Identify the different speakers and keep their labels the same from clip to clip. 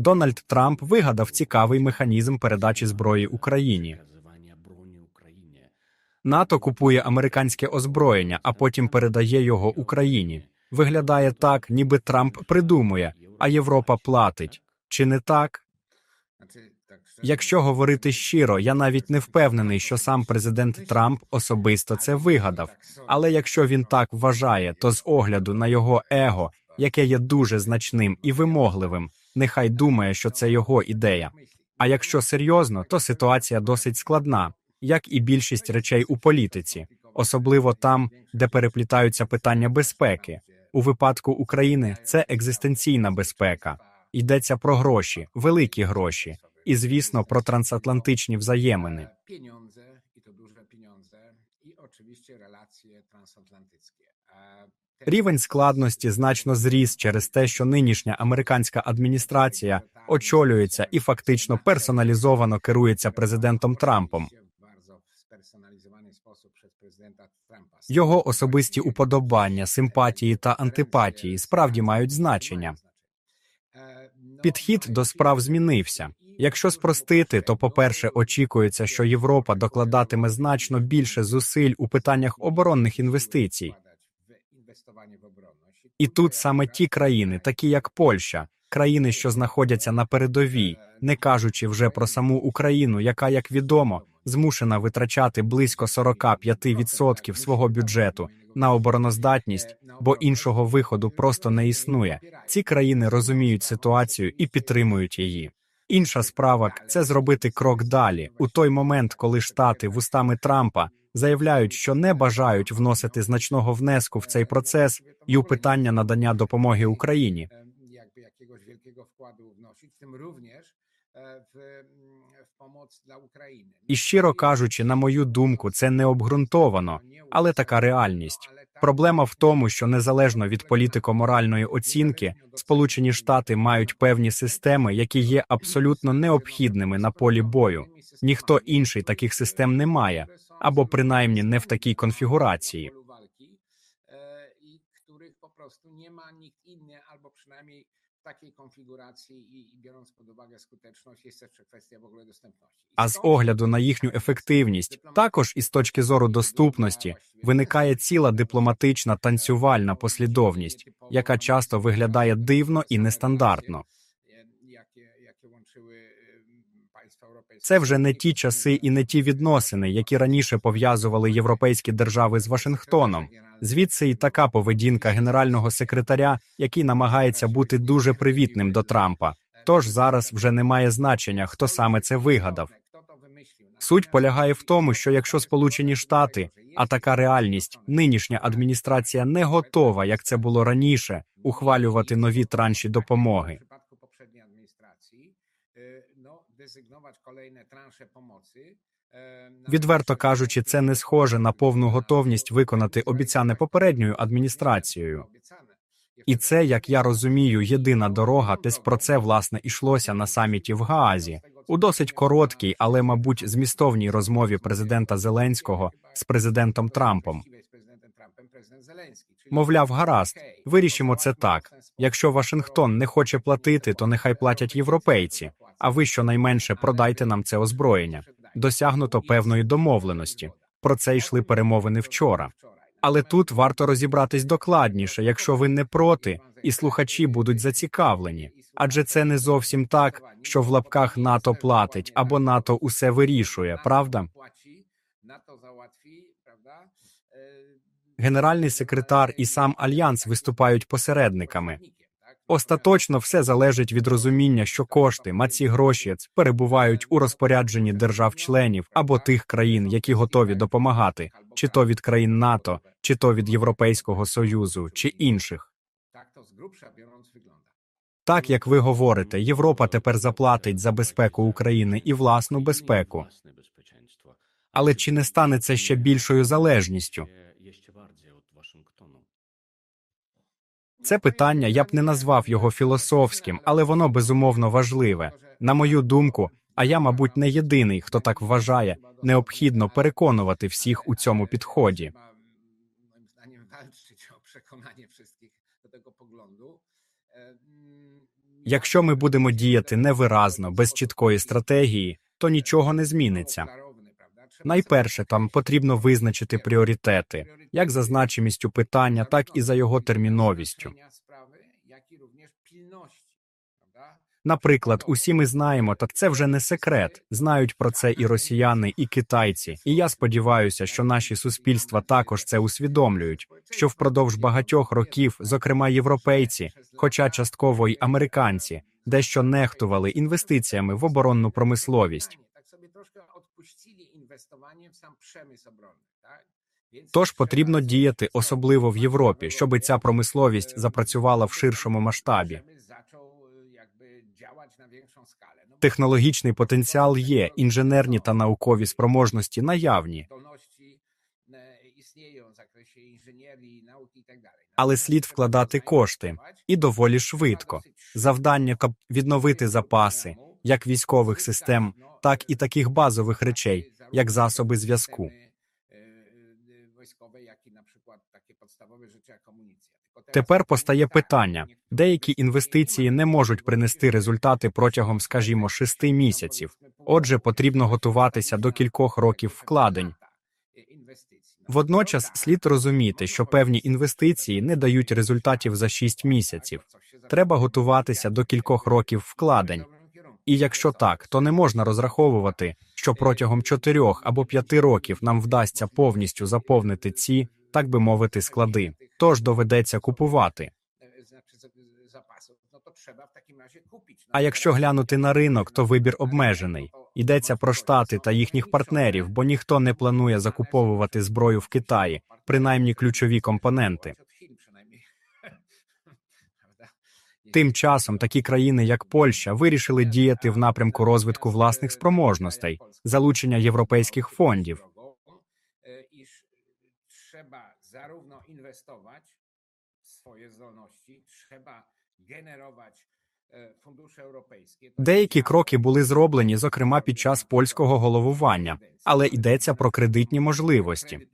Speaker 1: Дональд Трамп вигадав цікавий механізм передачі зброї Україні. НАТО купує американське озброєння, а потім передає його Україні. Виглядає так, ніби Трамп придумує, а Європа платить. Чи не так? Якщо говорити щиро, я навіть не впевнений, що сам президент Трамп особисто це вигадав. Але якщо він так вважає, то з огляду на його его, яке є дуже значним і вимогливим, нехай думає, що це його ідея. А якщо серйозно, то ситуація досить складна, як і більшість речей у політиці, особливо там, де переплітаються питання безпеки. У випадку України це екзистенційна безпека. Йдеться про гроші, великі гроші, і звісно про трансатлантичні взаємини.
Speaker 2: Pieniądze i to duże
Speaker 1: Рівень складності значно зріс через те, що нинішня американська адміністрація очолюється і фактично персоналізовано керується президентом Трампом. Його особисті уподобання, симпатії та антипатії справді мають значення. Підхід до справ змінився. Якщо спростити, то, по-перше, очікується, що Європа докладатиме значно більше зусиль у питаннях оборонних інвестицій.
Speaker 2: wkładać w inwestowanie w obronność.
Speaker 1: І тут саме ті країни, такі як Польща, країни, що знаходяться на передовій, не кажучи вже про саму Україну, яка, як відомо, змушена витрачати близько 45% свого бюджету на обороноздатність, бо іншого виходу просто не існує. Ці країни розуміють ситуацію і підтримують її. Інша справа це зробити крок далі у той момент, коли штати вустами Трампа заявляють, що не бажають вносити значного внеску в цей процес і у питання надання допомоги Україні.
Speaker 2: Mm, w pomoc dla Ukrainy.
Speaker 1: І щиро кажучи, на мою думку, це не обґрунтовано, але така реальність. Проблема в тому, що незалежно від політико-моральної оцінки, Сполучені Штати мають певні системи, які є абсолютно необхідними на полі бою. Ніхто інший таких систем не має, або принаймні не в такій конфігурації.
Speaker 2: E, takiej konfiguracji i, biorąc pod uwagę skuteczność, jest jeszcze kwestia w ogóle dostępności. I
Speaker 1: з
Speaker 2: stąd
Speaker 1: огляду на їхню ефективність, також із точки зору доступності, виникає ціла дипломатична танцювальна послідовність, яка часто виглядає дивно і нестандартно. Це вже не ті часи і не ті відносини, які раніше пов'язували європейські держави з Вашингтоном. Звідси і така поведінка генерального секретаря, який намагається бути дуже привітним до Трампа. Тож зараз вже немає значення, хто саме це вигадав. Суть полягає в тому, що якщо Сполучені Штати, а така реальність, нинішня адміністрація не готова, як це було раніше, ухвалювати нові транші допомоги. Відверто кажучи, це не схоже на повну готовність виконати обіцяне попередньою адміністрацією. І це, як я розумію, єдина дорога. Десь про це власне ішлося на саміті в Гаазі у досить короткій, але, мабуть, змістовній розмові президента Зеленського з президентом Трампом. Мовляв, гаразд, вирішимо це так. Якщо Вашингтон не хоче платити, то нехай платять європейці. А ви щонайменше продайте нам це озброєння. Досягнуто певної домовленості. Про це йшли перемовини вчора. Але тут варто розібратись докладніше, якщо ви не проти, і слухачі будуть зацікавлені. Адже це не зовсім так, що в лапках НАТО платить або НАТО усе вирішує, правда? Генеральний секретар і сам альянс виступають посередниками. Остаточно все залежить від розуміння, що кошти, маці гроші перебувають у розпорядженні держав-членів або тих країн, які готові допомагати, чи то від країн НАТО, чи то від Європейського союзу, чи інших. Так як ви говорите, Європа тепер заплатить за безпеку України і власну безпеку. Але чи не стане це ще більшою залежністю?
Speaker 3: Je- Jeszcze bardziej od Waszyngtonu.
Speaker 1: Це питання я б не назвав його філософським, але воно безумовно важливе. На мою думку, а я, мабуть, не єдиний, хто так вважає, необхідно переконувати всіх у цьому підході. Якщо ми будемо діяти невиразно, без чіткої стратегії, то нічого не зміниться. Найперше, там потрібно визначити пріоритети, як за значимістю питання, так і за його терміновістю. Наприклад, усі ми знаємо, та це вже не секрет. Знають про це і росіяни, і китайці. І я сподіваюся, що наші суспільства також це усвідомлюють. Що впродовж багатьох років, зокрема європейці, хоча частково й американці, дещо нехтували інвестиціями в оборонну промисловість.
Speaker 2: Трошки відпустили інвестування в сам промисł оборонний. Так?
Speaker 1: Тож потрібно діяти, особливо в Європі, щоб ця промисловість запрацювала в ширшому масштабі.
Speaker 2: Bo
Speaker 1: Технологічний потенціал є, інженерні та наукові спроможності наявні,
Speaker 2: e,
Speaker 1: але слід вкладати кошти і доволі швидко. Завдання відновити запаси, як військових систем, так і таких базових речей, як засоби зв'язку. Тепер постає питання: деякі інвестиції не можуть принести результати протягом, скажімо, шести місяців. Отже, потрібно готуватися до кількох років вкладень. Водночас слід розуміти, що певні інвестиції не дають результатів за 6 місяців. Треба готуватися до кількох років вкладень. І якщо так, то не можна розраховувати, що протягом 4 або 5 років нам вдасться повністю заповнити ці, так би мовити, склади. Тож доведеться купувати. А якщо глянути на ринок, то вибір обмежений. Йдеться про штати та їхніх партнерів, бо ніхто не планує закуповувати зброю в Китаї, принаймні ключові компоненти. Тим часом такі країни, як Польща, вирішили діяти в напрямку розвитку власних спроможностей, залучення європейських фондів.
Speaker 2: Треба w swoje zdolności, trzeba generować e.
Speaker 1: Деякі кроки були зроблені, зокрема під час польського головування, але йдеться про кредитні можливості.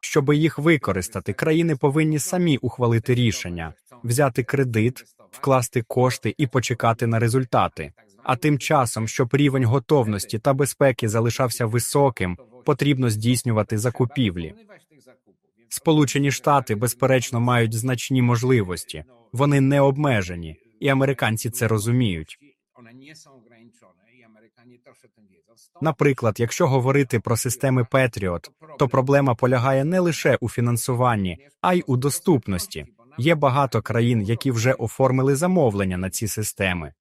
Speaker 1: Щоби їх використати, країни повинні самі ухвалити рішення, взяти кредит, вкласти кошти і почекати на результати. А тим часом, щоб рівень готовності та безпеки залишався високим, потрібно здійснювати закупівлі. Сполучені Штати, безперечно, мають значні можливості. Вони не обмежені, і американці це розуміють. Наприклад, якщо говорити про системи Петріот, то проблема полягає не лише у фінансуванні, а й у доступності. Є багато країн, які вже оформили замовлення на ці системи.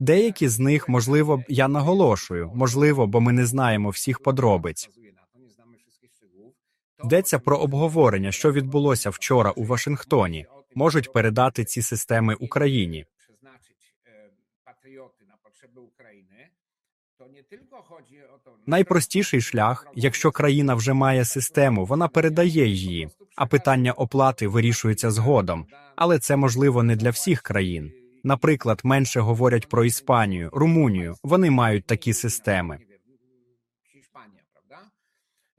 Speaker 1: Деякі з них, можливо, я наголошую, можливо, бо ми не знаємо всіх подробиць. Йдеться про обговорення, що відбулося вчора у Вашингтоні. Можуть передати ці системи Україні. Найпростіший шлях, якщо країна вже має систему, вона передає її, а питання оплати вирішується згодом. Але це можливо не для всіх країн. Наприклад, менше говорять про Іспанію, Румунію. Вони мають такі системи.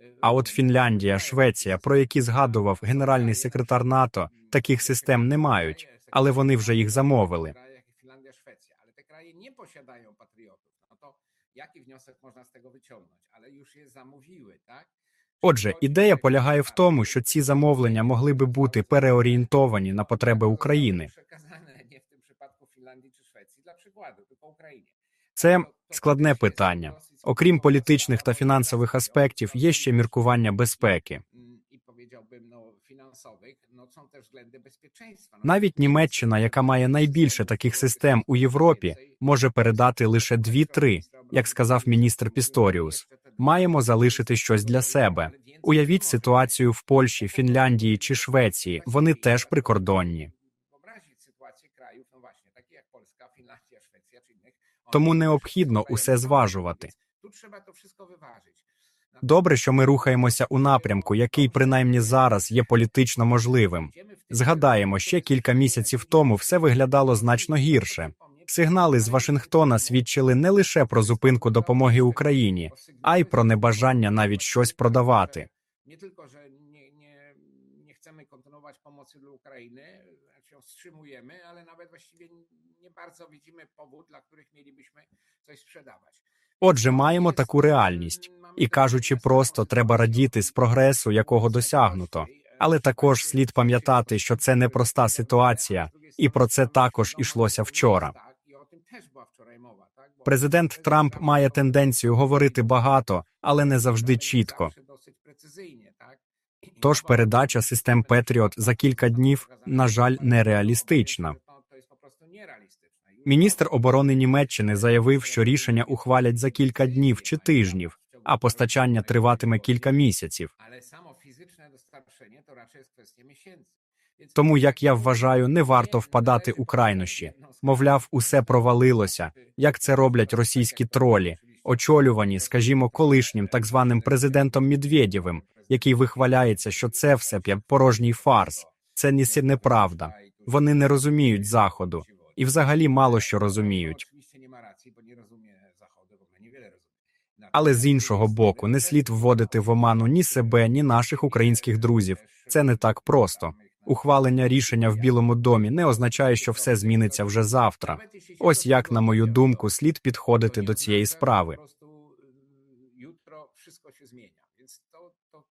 Speaker 2: Е,
Speaker 1: А от Фінляндія, Швеція, про які згадував генеральний секретар НАТО, таких систем не мають, але вони вже їх замовили.
Speaker 2: Posiadają patriotów. No to jaki wniosek można z tego wyciągnąć? Ale już je zamówiły, tak?
Speaker 1: Отже, ідея полягає в тому, що ці замовлення могли би бути переорієнтовані на потреби України. Це складне питання. Окрім політичних та фінансових аспектів, є ще міркування безпеки.
Speaker 2: Powiedziałbym, no, finansowych, no są też względy bezpieczeństwa.
Speaker 1: Навіть Німеччина, яка має найбільше таких систем у Європі, може передати лише 2-3, як сказав міністр Пісторіус. Маємо залишити щось для себе. Уявіть ситуацію в Польщі, Фінляндії чи Швеції. Вони теж прикордонні.
Speaker 2: One
Speaker 1: Тому необхідно усе зважувати.
Speaker 2: Tu trzeba to wszystko wyważyć.
Speaker 1: Добре, що ми рухаємося у напрямку, який принаймні зараз є політично можливим. Згадаємо, ще кілька місяців тому все виглядало значно гірше. Сигнали з Вашингтона свідчили не лише про зупинку допомоги Україні, а й про небажання навіть щось продавати.
Speaker 2: Chcemy kontynuować pomocy dla Ukrainy, znaczy ją wstrzymujemy, ale nawet właściwie nie bardzo widzimy powód, dla których mielibyśmy coś sprzedawać.
Speaker 1: Отже, маємо таку реальність. І кажучи просто, треба радіти з прогресу, якого досягнуто. Але також слід пам'ятати, що це непроста ситуація, і про це також ішлося вчора. Президент Трамп має тенденцію говорити багато, але не завжди чітко. Тож передача систем Петріот за кілька днів, на жаль, нереалістична. Міністр оборони Німеччини заявив, що рішення ухвалять за кілька днів чи тижнів, а постачання триватиме кілька місяців. Тому, як я вважаю, не варто впадати у крайнощі. Мовляв, усе провалилося, як це роблять російські тролі, очолювані, скажімо, колишнім так званим президентом Медведєвим, який вихваляється, що це все порожній фарс. Це ніс- неправда. Вони не розуміють заходу і взагалі мало що розуміють. Але з іншого боку, не слід вводити в оману ні себе, ні наших українських друзів. Це не так просто. Ухвалення рішення в Білому домі не означає, що все зміниться вже завтра. Ось як, на мою думку, слід підходити до цієї справи.
Speaker 2: Jutro wszystko się zmienia. Więc to, to